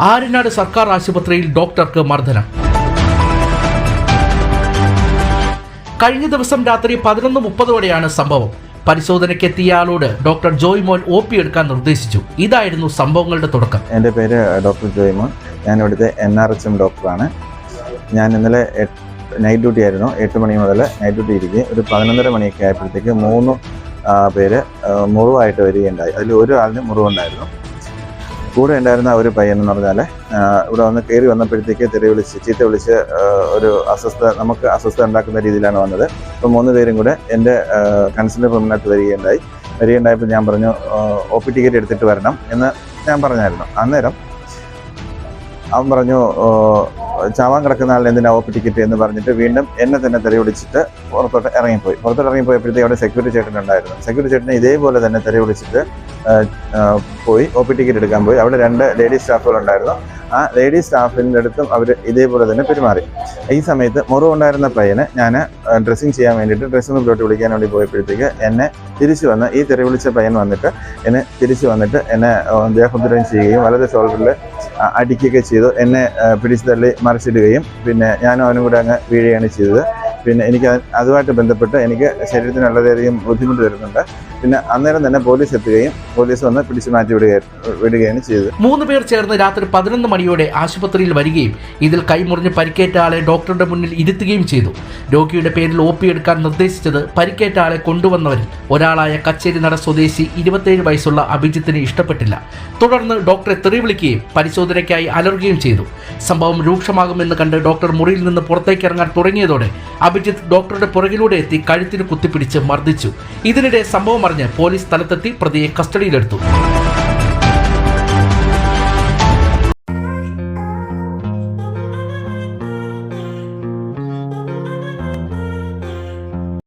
ആര്യനാട് സർക്കാർ ആശുപത്രിയിൽ ഡോക്ടർക്ക് മർദ്ദനം. കഴിഞ്ഞ ദിവസം രാത്രി പതിനൊന്ന് മുപ്പതോടെയാണ് സംഭവം. പരിശോധനയ്ക്കെത്തിയ ആളോട് ഡോക്ടർ ജോയ് മോൻ ഒ പി എടുക്കാൻ നിർദ്ദേശിച്ചു. ഇതായിരുന്നു സംഭവങ്ങളുടെ തുടക്കം. എന്റെ പേര് ഡോക്ടർ ജോയ്മോൻ ഞാൻ ഇവിടുത്തെ എൻ ആർ എച്ച് എം ഡോക്ടറാണ്. ഞാൻ ഇന്നലെ നൈറ്റ് ഡ്യൂട്ടി ആയിരുന്നു. എട്ട് മണി മുതൽ നൈറ്റ് ഡ്യൂട്ടി ഇരിക്കുകയും ഒരു പതിനൊന്നര മണിയൊക്കെ ആയപ്പോഴത്തേക്ക് മൂന്ന് പേര് മുറിവായിട്ട് വരികയുണ്ടായി. അതിൽ ഒരു ആളിന് മുറിവുണ്ടായിരുന്നു. കൂടെ ഉണ്ടായിരുന്ന ഒരു പയ്യൻ എന്ന് പറഞ്ഞാൽ ഇവിടെ വന്ന് കയറി വന്നപ്പോഴത്തേക്ക് തെറി വിളിച്ച് ചീത്ത വിളിച്ച് ഒരു അസ്വസ്ഥ നമുക്ക് അസ്വസ്ഥ ഉണ്ടാക്കുന്ന രീതിയിലാണ് വന്നത്. അപ്പോൾ മൂന്ന് പേരും കൂടെ എന്റെ കൺസിന്റെ റൂമിനകത്ത് വരികയുണ്ടായി. വരികയുണ്ടായപ്പോൾ ഞാൻ പറഞ്ഞു ഒ പി ടിക്കറ്റ് എടുത്തിട്ട് വരണം എന്ന് ഞാൻ പറഞ്ഞായിരുന്നു. അന്നേരം അവൻ പറഞ്ഞു "ഓ, ചാവാൻ കിടക്കുന്ന ആളിന് എന്തിനാ ഓപ്പ് ടിക്കറ്റ് എന്ന് പറഞ്ഞിട്ട് വീണ്ടും എന്നെ തന്നെ തെരവിളിച്ചിട്ട് പുറത്തോട്ട് ഇറങ്ങിപ്പോയി. പുറത്തോട്ട് ഇറങ്ങിപ്പോയപ്പോഴത്തേക്ക് അവിടെ സെക്യൂരിറ്റി ചേട്ടൻ ഉണ്ടായിരുന്നു. സെക്യൂരിറ്റി ചേട്ടനെ ഇതേപോലെ തന്നെ തെറി വിളിച്ചിട്ട് ആ, ആ, പോയി. ഒ ടിക്കറ്റ് എടുക്കാൻ പോയി. അവിടെ രണ്ട് ലേഡീസ് സ്റ്റാഫുകളുണ്ടായിരുന്നു ആ ലേഡീസ് സ്റ്റാഫിന്റെ അടുത്തും അവർ ഇതേപോലെ തന്നെ പെരുമാറി. ഈ സമയത്ത് മുറിവുണ്ടായിരുന്ന പയ്യനെ ഞാൻ ഡ്രസ്സിങ് ചെയ്യാൻ വേണ്ടിയിട്ട് ഡ്രസ്സിംഗ് റൂമിലോട്ട് വിളിക്കാൻ വേണ്ടി പോയപ്പോഴത്തേക്ക് എന്നെ തിരിച്ചു വന്ന് ഈ തെറി വിളിച്ച പയ്യൻ വന്നിട്ട് എന്നെ തിരിച്ചു വന്നിട്ട് എന്നെ ദേഹോദ്രം ചെയ്യുകയും വലത് ഷോൾഡറിൽ അടിക്കുകയൊക്കെ ചെയ്തു. എന്നെ പിടിച്ചു തള്ളി മറിച്ചിടുകയും പിന്നെ ഞാനും അവനും കൂടെ അങ്ങ് വീഴുകയാണ് ചെയ്തത്. പിന്നെ എനിക്ക് അത് അതുമായിട്ട് ബന്ധപ്പെട്ട് എനിക്ക് ശരീരത്തിന് വളരെയധികം ബുദ്ധിമുട്ട് വരുന്നുണ്ട് പിന്നെ അന്നേരം തന്നെ പോലീസ് എത്തുകയും പോലീസ് വന്ന് പിടിച്ചു മാറ്റി വിടുകയും വിടുകയാണ് ചെയ്തത്. മൂന്ന് പേർ ചേർന്ന് രാത്രി പതിനൊന്ന് മണിയോടെ ആശുപത്രിയിൽ വരികയും ഇതിൽ കൈമുറിഞ്ഞ് പരിക്കേറ്റ ആളെ ഡോക്ടറുടെ മുന്നിൽ ഇരുത്തുകയും ചെയ്തു. രോഗിയുടെ പേരിൽ ഒ എടുക്കാൻ നിർദ്ദേശിച്ചത് പരിക്കേറ്റ ആളെ കൊണ്ടുവന്നവരിൽ ഒരാളായ കച്ചേരി നട സ്വദേശി ഇരുപത്തേഴ് വയസ്സുള്ള അഭിജിത്തിന് ഇഷ്ടപ്പെട്ടില്ല. തുടർന്ന് ഡോക്ടറെ തെറി വിളിക്കുകയും പരിശോധനയ്ക്കായി അലറുകയും ചെയ്തു. സംഭവം രൂക്ഷമാകുമെന്ന് കണ്ട് ഡോക്ടർ മുറിയിൽ നിന്ന് പുറത്തേക്ക് ഇറങ്ങാൻ തുടങ്ങിയതോടെ അഭിജിത്ത് ഡോക്ടറുടെ പുറകിലൂടെ എത്തി കഴുത്തിന് കുത്തിപ്പിടിച്ച് മർദ്ദിച്ചു. ഇതിനിടെ സംഭവം അറിഞ്ഞ് പോലീസ് സ്ഥലത്തെത്തി പ്രതിയെ കസ്റ്റഡിയിലെടുത്തു.